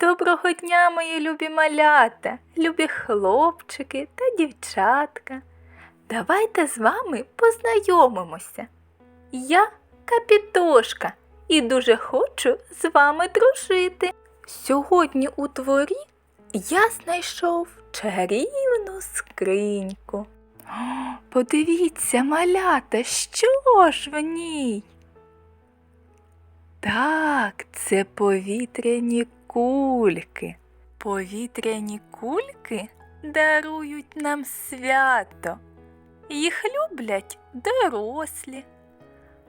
Доброго дня, мої любі малята, любі хлопчики та дівчатка. Давайте з вами познайомимося. Я Капітошка і дуже хочу з вами дружити. Сьогодні у дворі я знайшов чарівну скриньку. О, подивіться, малята, що ж в ній? Так, це повітряні кульки. Повітряні кульки дарують нам свято. Їх люблять дорослі,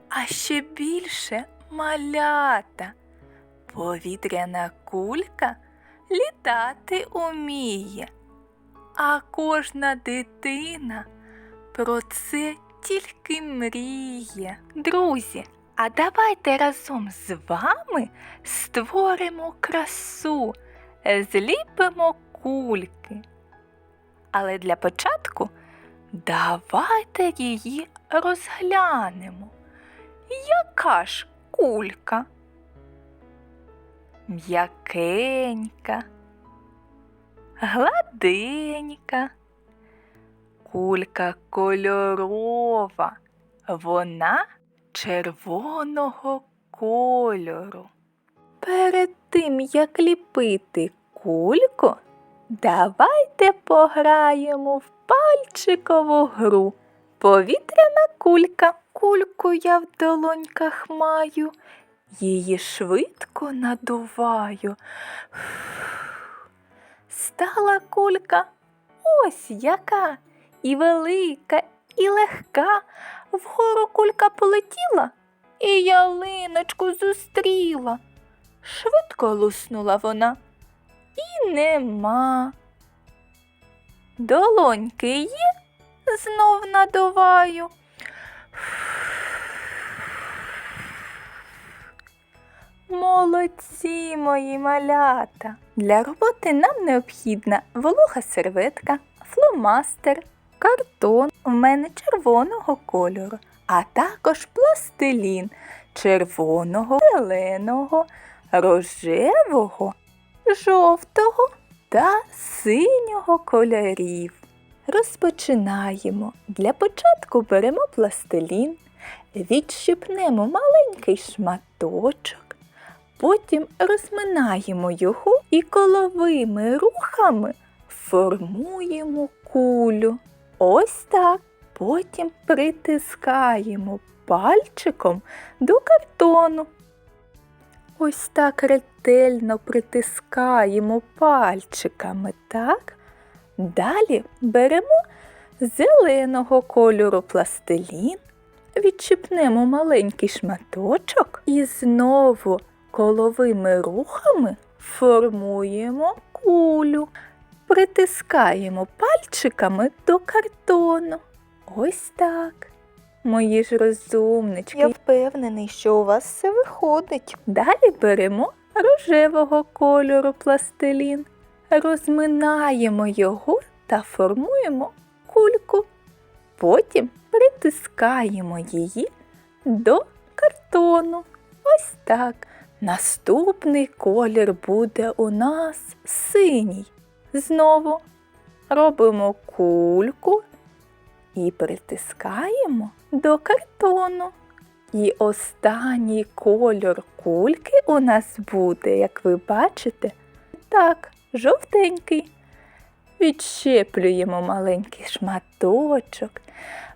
а ще більше малята. Повітряна кулька літати уміє, а кожна дитина про це тільки мріє. Друзі, а давайте разом з вами створимо красу, зліпимо кульки. Але для початку давайте її розглянемо. Яка ж кулька? М'якенька, гладенька, кулька кольорова, вона червоного кольору. Перед тим, як ліпити кульку, давайте пограємо в пальчикову гру. Повітряна кулька. Кульку я в долоньках маю, її швидко надуваю. Стала кулька ось яка, і велика, і легка. Вгору кулька полетіла, і ялиночку зустріла. Швидко луснула вона, і нема. Долоньки є, знов надуваю. Молодці мої малята. Для роботи нам необхідна волога серветка, фломастер, картон у мене червоного кольору, а також пластилін червоного, зеленого, рожевого, жовтого та синього кольорів. Розпочинаємо. Для початку беремо пластилін, відщипнемо маленький шматочок, потім розминаємо його і коловими рухами формуємо кулю. Ось так. Потім притискаємо пальчиком до картону. Ось так ретельно притискаємо пальчиками, так? Далі беремо зеленого кольору пластилін, відчіпнемо маленький шматочок і знову коловими рухами формуємо кулю. Притискаємо пальчиками до картону. Ось так. Мої ж розумнички. Я впевнений, що у вас все виходить. Далі беремо рожевого кольору пластилін, розминаємо його та формуємо кульку. Потім притискаємо її до картону. Ось так. Наступний колір буде у нас синій. Знову робимо кульку і притискаємо до картону. І останній кольор кульки у нас буде, як ви бачите, так, жовтенький. Відщеплюємо маленький шматочок.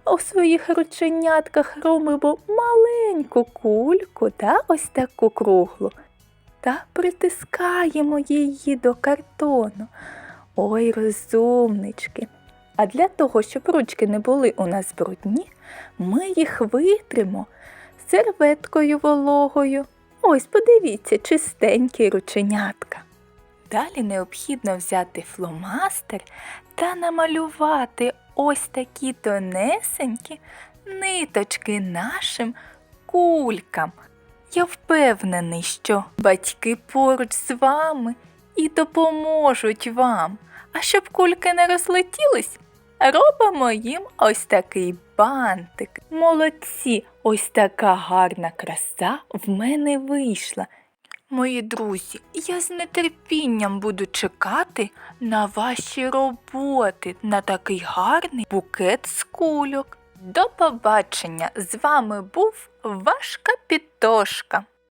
У своїх рученятках робимо маленьку кульку та ось таку круглу. Та притискаємо її до картону. Ой, розумнички. А для того, щоб ручки не були у нас брудні, ми їх витримо серветкою вологою. Ось подивіться, чистенькі рученятка. Далі необхідно взяти фломастер та намалювати ось такі тонесенькі ниточки нашим кулькам. Я впевнений, що батьки поруч з вами і допоможуть вам. А щоб кульки не розлетілись, робимо їм ось такий бантик. Молодці, ось така гарна краса в мене вийшла. Мої друзі, я з нетерпінням буду чекати на ваші роботи на такий гарний букет з кульок. До побачення! З вами був ваш капітошка.